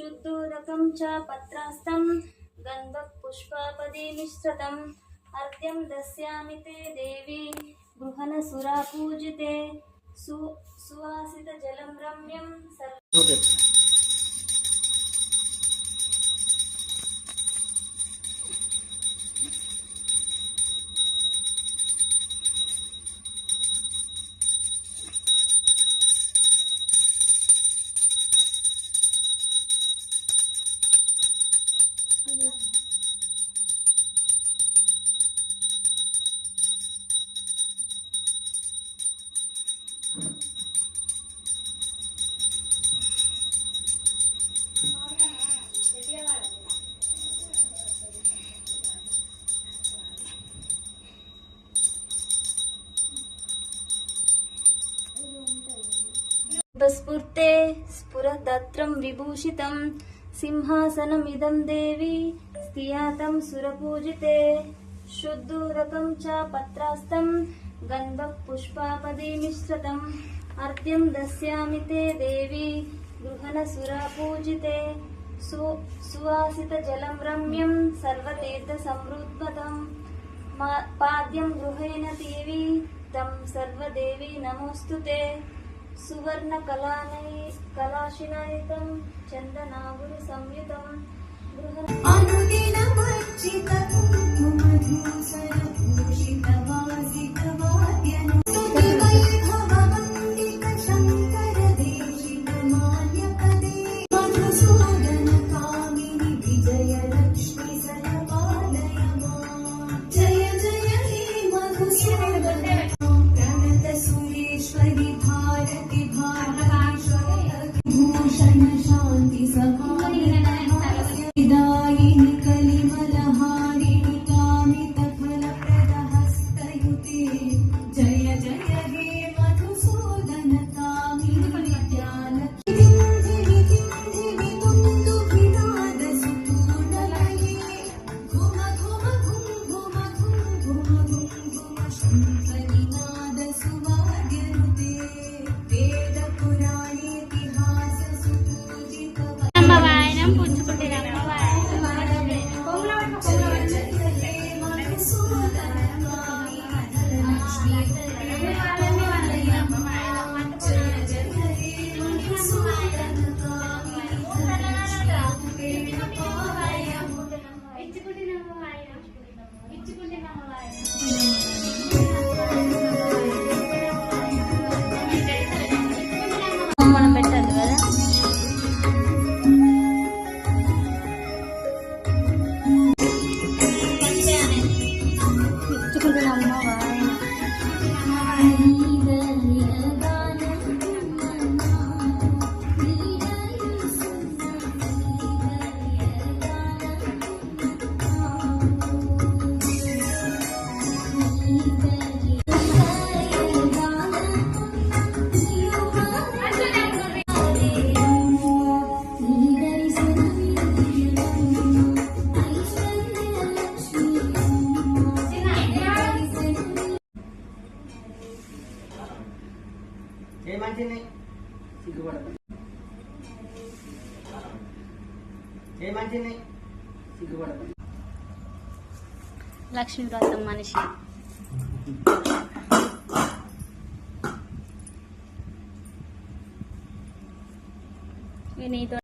शुद्धोदकं च पत्रास्तं गन्धपुष्पापदे मिश्रितम् अर्घ्यं दस्यामि ते देवी गृहनसुरा पूजिते सु सुवासितजलं रम्यं सर्व రమ్యం స్ఫూర్తే స్ఫురదత్రం విభూషితం సింహాసనమిదం దేవి స్థియాతం సురపూజితే శుద్ధూరకం చ పత్రాస్తం గంధ పుష్పాపది మిశ్రతం అర్ఘ్యం దస్యామి తే దేవి గృహణ సురపూజితే సువాసిత జలం రమ్యం సర్వతీర్థ సమృద్భతం పాద్యం గృహేణ దేవి తం సర్వదేవి నమోస్తుతే సువర్ణ కళానై కళాశిలాయుతం చందనాగురి సంయుతం గృహ అనుదిన మర్చిత కుంకుమ 来 ఏ మంచిని సిగ్గుపడదు లక్ష్మీ వ్రతం మనిషి. నీతో